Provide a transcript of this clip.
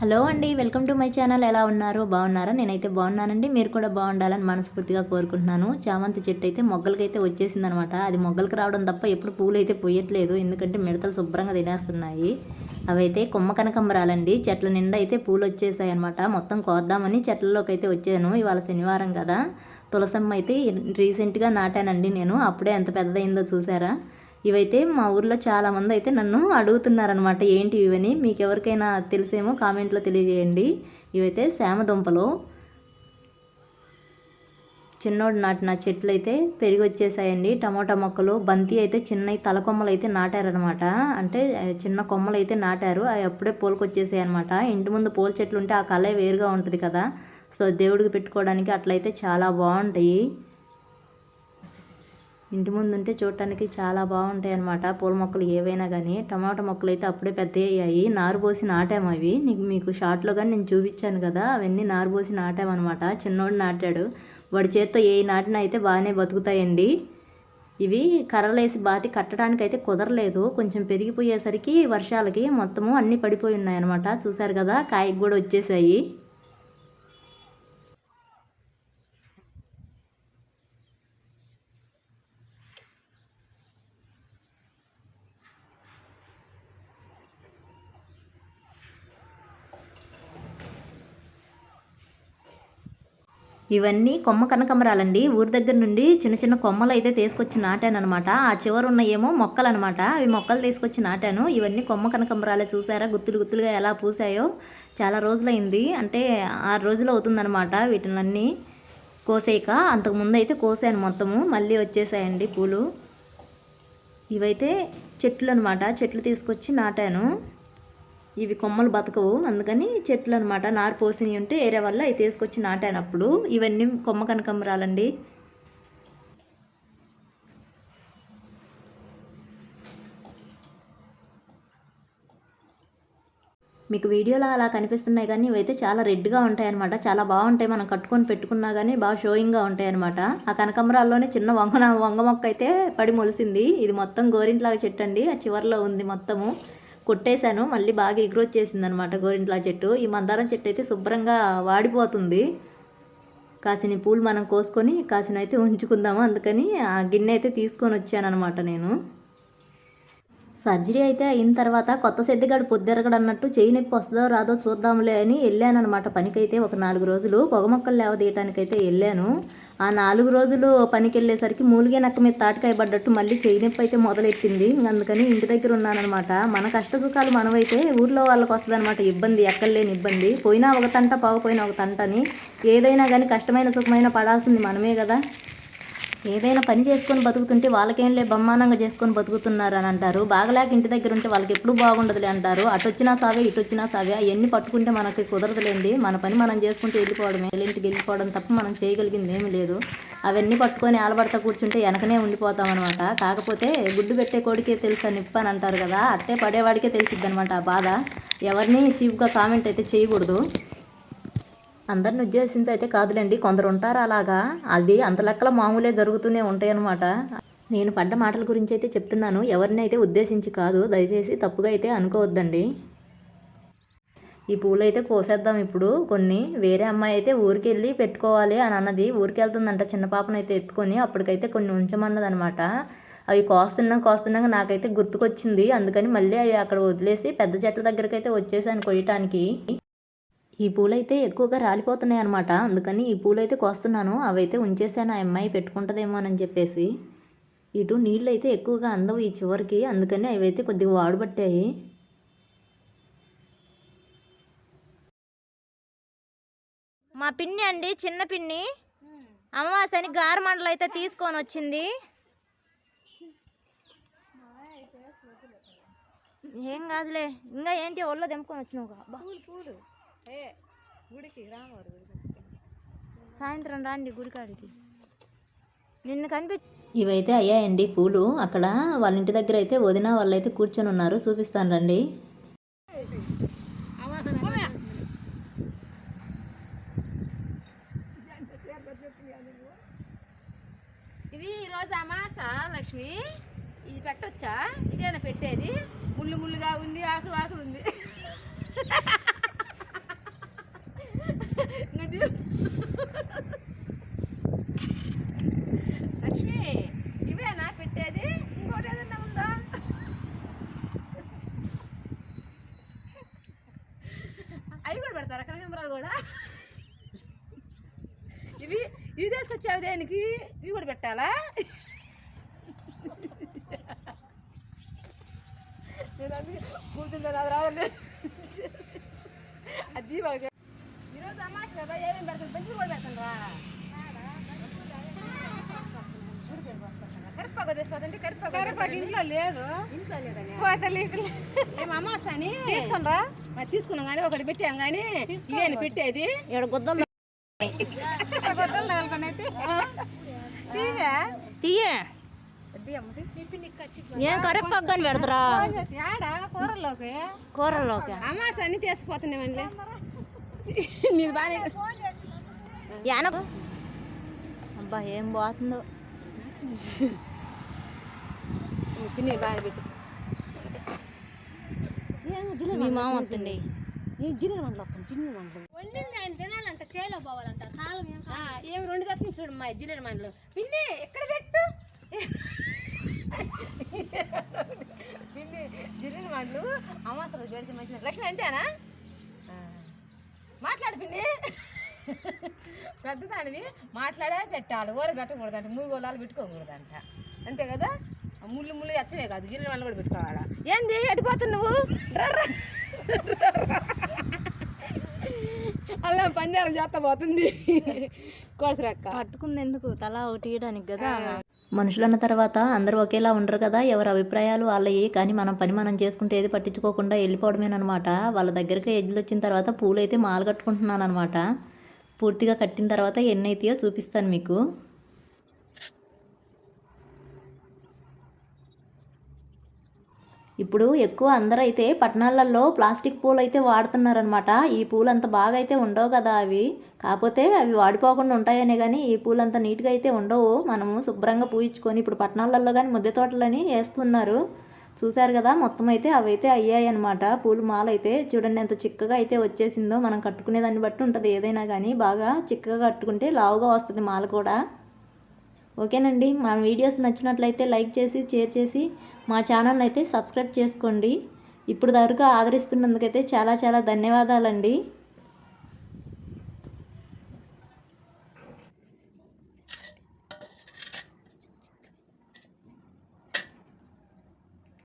Hello అండి welcome to my channel. ఎలా ఉన్నారు? బాగున్నారా? నేనైతే బాగున్నానండి. మీరు కూడా బాగుండాలని మనస్ఫూర్తిగా కోరుకుంటున్నాను. చామంతి చెట్టు అయితే మొగ్గలకైతే వచ్చేసింది అనమాట అది మొగ్గలకు రావడం తప్ప ఎప్పుడు పూలు అయితే పోయట్లేదు. ఎందుకంటే మిడతలు శుభ్రంగా తినేస్తున్నాయి. అవైతే కొమ్మ కనకంబరాలండి. చెట్ల నిండా అయితే పూలు వచ్చేసాయి అనమాట మొత్తం కోద్దామని చెట్లలోకి అయితే వచ్చాను. ఇవాళ శనివారం కదా. తులసమ్మ అయితే రీసెంట్గా నాటానండి నేను. అప్పుడే ఎంత పెద్దదైందో చూసారా? ఇవైతే మా ఊర్లో చాలామంది అయితే నన్ను అడుగుతున్నారనమాట ఏంటి ఇవని? మీకు ఎవరికైనా తెలిసేమో కామెంట్లో తెలియజేయండి. ఇవైతే శామదుంపలు. చిన్నోడు నాటిన చెట్లు అయితే పెరిగి వచ్చేసాయండి టమోటా మొక్కలు బంతి అయితే చిన్న తలకొమ్మలు అయితే నాటారనమాట అంటే చిన్న కొమ్మలు అయితే నాటారు. అవి అప్పుడే పూలకొచ్చేసాయి అనమాట ఇంటి ముందు పూల చెట్లు ఉంటే ఆ కళే వేరుగా ఉంటుంది కదా. సో దేవుడికి పెట్టుకోవడానికి అట్లయితే చాలా బాగుంటాయి. ఇంటి ముందు ఉంటే చూడటానికి చాలా బాగుంటాయి అనమాట పూల మొక్కలు ఏవైనా కానీ టమాటా మొక్కలు అయితే అప్పుడే పెద్ద అయ్యాయి నారు పోసి నాటాము అవి. నీకు మీకు షార్ట్లో కానీ నేను చూపించాను కదా అవన్నీ నారు పోసి నాటామన్నమాట. చిన్నోడు నాటాడు. వాడి చేత్తో ఏ నాటినా అయితే బాగానే బతుకుతాయండి. ఇవి కర్రలేసి బాతి కట్టడానికి అయితే కుదరలేదు. కొంచెం పెరిగిపోయేసరికి వర్షాలకి మొత్తము అన్నీ పడిపోయి ఉన్నాయన్నమాట. చూసారు కదా కాయకు కూడా వచ్చేసాయి. ఇవన్నీ కొమ్మ కనకమరాలండి ఊరి దగ్గర నుండి చిన్న చిన్న కొమ్మలు అయితే తీసుకొచ్చి నాటాను అనమాట ఆ చివరు ఉన్నాయేమో మొక్కలు అనమాట అవి మొక్కలు తీసుకొచ్చి నాటాను. ఇవన్నీ కొమ్మ కనకంబరాలే చూసారా? గుత్తులు గుత్తులుగా ఎలా పూసాయో చాలా రోజులైంది. అంటే ఆరు రోజులు అవుతుందనమాట వీటినన్నీ కోసేయక అంతకుముందు అయితే కోసాను మొత్తము. మళ్ళీ వచ్చేసాయండి పూలు. ఇవైతే చెట్లు అనమాట చెట్లు తీసుకొచ్చి నాటాను. ఇవి కొమ్మలు బతకవు. అందుకని చెట్లు అనమాట నారు పోసినవి ఉంటే ఏరే వల్ల అవి తీసుకొచ్చి నాటానప్పుడు. ఇవన్నీ కొమ్మ కనకంబరాలండి. మీకు వీడియోలో అలా కనిపిస్తున్నాయి కానీ ఇవైతే చాలా రెడ్గా ఉంటాయి అనమాట చాలా బాగుంటాయి. మనం కట్టుకొని పెట్టుకున్నా కానీ బాగా షోయింగ్గా ఉంటాయి అనమాట ఆ కనకంబరాల్లోనే చిన్న వంగన వంగ మొక్క అయితే పడి మొలిసింది. ఇది మొత్తం గోరింట్లాగా చెట్టు అండి ఆ చివరిలో ఉంది మొత్తము. కొట్టేశాను. మళ్ళీ బాగా ఎగురొచ్చేసింది అనమాట గోరింట్లా చెట్టు. ఈ మందారం చెట్టు అయితే శుభ్రంగా వాడిపోతుంది. కాసిన పూలు మనం కోసుకొని కాసిన అయితే ఉంచుకుందాము. అందుకని ఆ గిన్నె అయితే తీసుకొని వచ్చాను అనమాట నేను. సర్జరీ అయితే అయిన తర్వాత కొత్త సెద్దిగాడు పొద్దురగడు అన్నట్టు చేయి నొప్పి వస్తుందో రాదో చూద్దాంలే అని వెళ్ళాను అనమాట పనికైతే ఒక నాలుగు రోజులు పొగ మొక్కలు లేవదీయటానికైతే వెళ్ళాను. ఆ నాలుగు రోజులు పనికి వెళ్ళేసరికి మూలిగే నక్క మీద తాటకాయ పడ్డట్టు మళ్ళీ చేయి నొప్పి అయితే మొదలెట్టింది. అందుకని ఇంటి దగ్గర ఉన్నానమాట మన కష్ట సుఖాలు మనమైతే ఊర్లో వాళ్ళకి వస్తుందన్నమాట. ఇబ్బంది ఎక్కడలేని ఇబ్బంది. పోయినా ఒక తంట పోకపోయినా ఒక తంటని. ఏదైనా కానీ కష్టమైన సుఖమైన పడాల్సింది మనమే కదా. ఏదైనా పని చేసుకొని బతుకుతుంటే వాళ్ళకేంలే బహుమానంగా చేసుకొని బతుకుతున్నారు అని అంటారు. బాగలేక ఇంటి దగ్గర ఉంటే వాళ్ళకి ఎప్పుడు బాగుండదులే అంటారు. అటు వచ్చినా సావే ఇటు వచ్చినా సావే అవన్నీ పట్టుకుంటే మనకి కుదరదులేండి. మన పని మనం చేసుకుంటే వెళ్ళిపోవడమే. ఇంటికి వెళ్ళిపోవడం తప్ప మనం చేయగలిగింది ఏమీ లేదు. అవన్నీ పట్టుకొని ఆలబడతా కూర్చుంటే వెనకనే ఉండిపోతాం అనమాట కాకపోతే గుడ్డు పెట్టే కోడికే తెలుసా నిప్పు అని అంటారు కదా అట్టే పడేవాడికే తెలిసిద్ది అనమాట ఆ బాధ. ఎవరిని చీప్గా కామెంట్ అయితే చేయకూడదు. అందరిని ఉద్దేశించి అయితే కాదులేండి. కొందరు ఉంటారు అలాగా. అది అంత లెక్కల మామూలే జరుగుతూనే ఉంటాయి అనమాట నేను పడ్డ మాటల గురించి అయితే చెప్తున్నాను. ఎవరిని అయితే ఉద్దేశించి కాదు దయచేసి తప్పుగా అయితే అనుకోవద్దండి. ఈ పూలు అయితే కోసేద్దాం ఇప్పుడు. కొన్ని వేరే అమ్మాయి అయితే ఊరికి వెళ్ళి పెట్టుకోవాలి అని అన్నది. ఊరికి వెళ్తుందంట చిన్న పాపనైతే అయితే ఎత్తుకొని. అప్పటికైతే కొన్ని ఉంచమన్నది అనమాట అవి కోస్తున్నా కోస్తున్నాక నాకైతే గుర్తుకొచ్చింది. అందుకని మళ్ళీ అవి అక్కడ వదిలేసి పెద్ద చెట్ల దగ్గరకైతే వచ్చేసాను కొయ్యటానికి. ఈ పూలైతే ఎక్కువగా రాలిపోతున్నాయి అనమాట అందుకని ఈ పూలైతే కోస్తున్నాను. అవైతే ఉంచేసాను ఆ అమ్మాయి పెట్టుకుంటుందేమో అని చెప్పేసి. ఇటు నీళ్ళు అయితే ఎక్కువగా అందవు ఈ చివరికి. అందుకని అవైతే కొద్దిగా వాడబట్టాయి. మా పిన్ని అండి చిన్న పిన్ని. అమావాస్యని గారమండలు అయితే తీసుకొని వచ్చింది ఏం కాదులే. ఇంకా ఏంటి ఒళ్ళో తెంపుకొని వచ్చినావు గుడికి రామవారు సాయంత్రం రాండి గుడికాడికి. నిన్ను కనిపి ఇవైతే అయ్యాయండి పూలు. అక్కడ వాళ్ళ ఇంటి దగ్గర అయితే వదిన వాళ్ళైతే కూర్చొని ఉన్నారు. చూపిస్తాను రండి. ఇవి ఈరోజు అమాస లక్ష్మి? ఇది పెట్టొచ్చా? ఇదేనా పెట్టేది? ముళ్ళు ముళ్ళుగా ఉంది ఆకులు ఆకులు ఉంది నది లక్ష్మి ఇవేనా పెట్టేది ఇంకోటి ఏదన్నా ఉందా అవి కూడా కనకాంబరాలు కూడా. ఇవి ఇవి తీసుకొచ్చావు దేనికి? ఇవి కూడా పెట్టాలా? నేను అందుకే కూర్చుందో రావాలి. అది బాగా ఈరోజు అమాస కదా ఏమేమి పెడతాను పెంచులు కూడా పెడతాను రా కరిపాకు తెచ్చిపోతుంటే కరిపాకు కరిపాకు ఇంట్లో లేదు. ఇంట్లో లేదని. ఏం అమాస అని? తీసుకురా మరి తీసుకున్నాం కానీ ఒకటి పెట్టాం కానీ ఇవేని పెట్టేది. ఇక్కడ గుద్దలు తీయే. ఏం కరివేపాకు కానీ పెడతారా కూరలోకి కూరలోకి అమాస అని తీసిపోతున్నామండి నీది బాగానే యానకు. అబ్బా ఏం పోతుందో. పిన్ని బాగా పెట్టు. మీ మామ వస్తుంది వంటలు వస్తాం జిల్లు వంటలు. వండింది ఆయన తినాలంట చేలో పోవాలంట కాలం ఏం ఏం రెండు తప్పని చూడు మా జిల్లెడ మండలు పిన్ని ఎక్కడ పెట్టు? పిన్ని జిల్లెడ మండలు అమాసలు పెడితే మంచిది. లక్ష్మి అంతేనా. మాట్లాడు పిన్ని. పెద్దదానివి మాట్లాడే పెట్టాలి. ఊర పెట్టకూడదంట మూగోళాలు పెట్టుకోకూడదంట. అంతే కదా? ముళ్ళు ముళ్ళు ఎచ్చవే కాదు. జిల్లెడ మండలు కూడా పెట్టుకోవాలా? ఏంది? ఎడిపోతున్నావు నువ్వు. అలా పంజారం చేస్తా పోతుంది. కోసరక్క పట్టుకుంది ఎందుకు తల ఒకటి కదా. మనుషులన్న తర్వాత అందరూ ఒకేలా ఉండరు కదా. ఎవరి అభిప్రాయాలు వాళ్ళవి కానీ మనం పని మనం చేసుకుంటే ఏది పట్టించుకోకుండా వెళ్ళిపోవడమేనమాట వాళ్ళ దగ్గరికి ఎడ్లు వచ్చిన తర్వాత పూలు అయితే మాల కట్టుకుంటున్నాను అనమాట పూర్తిగా కట్టిన తర్వాత ఎన్ని అవుతాయో చూపిస్తాను మీకు. ఇప్పుడు ఎక్కువ అందరూ అయితే పట్టణాలలో ప్లాస్టిక్ పూలు అయితే వాడుతున్నారనమాట ఈ పూలు అంత బాగా అయితే ఉండవు కదా అవి. కాకపోతే అవి వాడిపోకుండా ఉంటాయనే కానీ ఈ పూలు అంత నీట్గా అయితే ఉండవు. మనము శుభ్రంగా పూయించుకొని ఇప్పుడు పట్టణాలలో కానీ ముద్దె తోటలని వేస్తున్నారు చూశారు కదా మొత్తం అయితే అవి అయితే అయ్యాయి అనమాట పూలు మాల అయితే చూడండి ఎంత చిక్కగా అయితే వచ్చేసిందో. మనం కట్టుకునే దాన్ని బట్టి ఉంటుంది. ఏదైనా కానీ బాగా చిక్కగా కట్టుకుంటే లావుగా వస్తుంది మాల కూడా. ఓకేనండి. మా వీడియోస్ నచ్చినట్లయితే లైక్ చేసి షేర్ చేసి మా ఛానల్ అయితే సబ్స్క్రైబ్ చేసుకోండి. ఇప్పుడు దాకా ఆదరిస్తున్నందుకైతే చాలా చాలా ధన్యవాదాలండి.